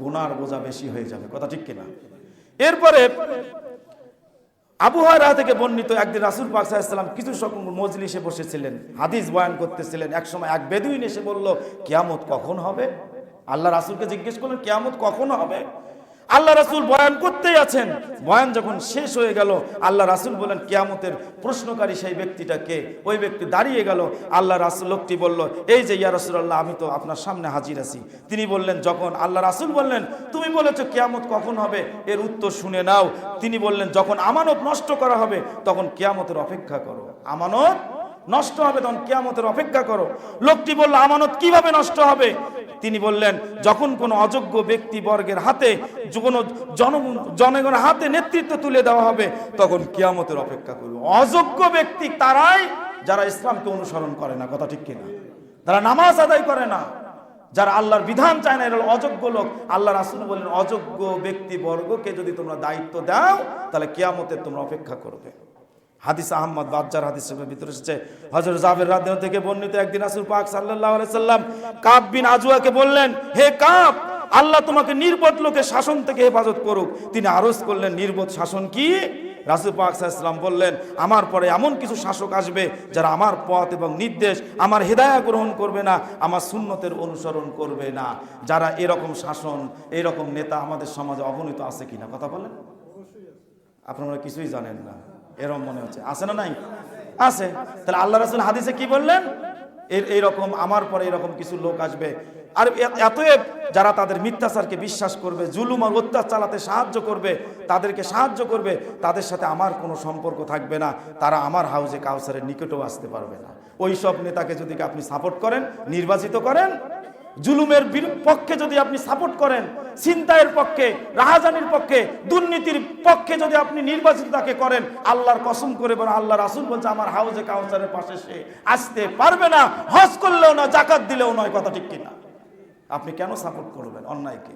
গুনার বোঝা বেশি হয়ে যাবে। কথা ঠিক কিনা? এরপরে আবুহারা থেকে বর্ণিত একদিন রাসুল পাক সাল্লাম কিছু সকল মজলিসে বসেছিলেন, হাদিস বয়ান করতেছিলেন। এক সময় এক বেদুইন এসে বলল, কেয়ামত কখন হবে? আল্লাহ রাসুলকে জিজ্ঞেস করলেন, কেয়ামত কখন হবে? আল্লাহ রাসুল বয়ান করতেই আছেন। বয়ান যখন শেষ হয়ে গেল, আল্লাহ রাসুল বলেন কেয়ামতের প্রশ্নকারী সেই ব্যক্তিটাকে ওই ব্যক্তি দাঁড়িয়ে গেল। আল্লাহ রাসুল লোকটি বলল, এই যে ইয়া রাসুল্লাহ আমি তো আপনার সামনে হাজির আছি। তিনি বললেন, যখন? আল্লাহ রাসুল বললেন, তুমি বলেছ কেয়ামত কখন হবে? এর উত্তর শুনে নাও। তিনি বললেন, যখন আমানত নষ্ট করা হবে, তখন কেয়ামতের অপেক্ষা করো। আমানত নষ্ট হবে, তখন কেয়ামতের অপেক্ষা করো। লোকটি বলল, আমানত কীভাবে নষ্ট হবে? তিনি বললেন, যখন কোনো অযোগ্য ব্যক্তি বর্গের হাতে কোনো জন জনগণের হাতে নেতৃত্ব তুলে দেওয়া হবে, তখন কিয়ামতের অপেক্ষা করবে। অযোগ্য ব্যক্তি তারাই যারা ইসলামকে অনুসরণ করে না, কথা ঠিক কিনা? তারা নামাজ আদায় করে না, যারা আল্লাহর বিধান চায় না, এরা অযোগ্য লোক। আল্লাহ রাসুল বললেন, অযোগ্য ব্যক্তি বর্গকে যদি তোমরা দায়িত্ব দাও, তাহলে কিয়ামতের তোমরা অপেক্ষা করবে। হাদিস আহমদ বাজ্জার হাদিসের ভিতরে এসেছে। হজরত জাবের রাদিহ থেকে বর্ণিত একদিন রাসূল পাক আলাইহি সাল্লাম কাব বিন আজওয়াকে বললেন, হে কাব, আল্লাহ তোমাকে নির্বোধ লোকের শাসন থেকে হেফাজত করুক। তিনি আরজ করলেন, নির্বোধ শাসন কি? রাসুল পাক সাল্লাম বললেন, আমার পরে এমন কিছু শাসক আসবে যারা আমার পথ এবং নির্দেশ, আমার হেদায়া গ্রহণ করবে না, আমার সুন্নতের অনুসরণ করবে না। যারা এরকম শাসন, এরকম নেতা আমাদের সমাজে অবনীত আছে কিনা, কথা বলেন। আপনারা কিছুই জানেন না। এরকম মনে হচ্ছে। আছে না নাই? আছে। তাহলে আল্লাহ রাসুল হাদিসে কি বললেন? এর এইরকম, আমার পরে এরকম কিছু লোক আসবে। আর এতএব যারা তাদের মিথ্যাচারকে বিশ্বাস করবে, জুলুম আর অত্যাচার চালাতে সাহায্য করবে, তাদেরকে সাহায্য করবে, তাদের সাথে আমার কোনো সম্পর্ক থাকবে না। তারা আমার হাউজে কাউসারের নিকটেও আসতে পারবে না। ওই সব নেতাকে যদি আপনি সাপোর্ট করেন, নির্বাচিত করেন, জুলুমের পক্ষে যদি আপনি সাপোর্ট করেন, ছিনতাইয়ের পক্ষে, রাহাজানির পক্ষে, দুর্নীতির পক্ষে যদি আপনি নির্বাচিত তাকে করেন, আল্লাহর কসম করে বলেন আল্লাহ রাসুল বলছে, আমার হাউজে কাউসারের পাশে সে আসতে পারবে না, হজ করলেও না জাকাত দিলেও নয়, কথা ঠিক কিনা? আপনি কেন সাপোর্ট করবেন? অন্যায়কে?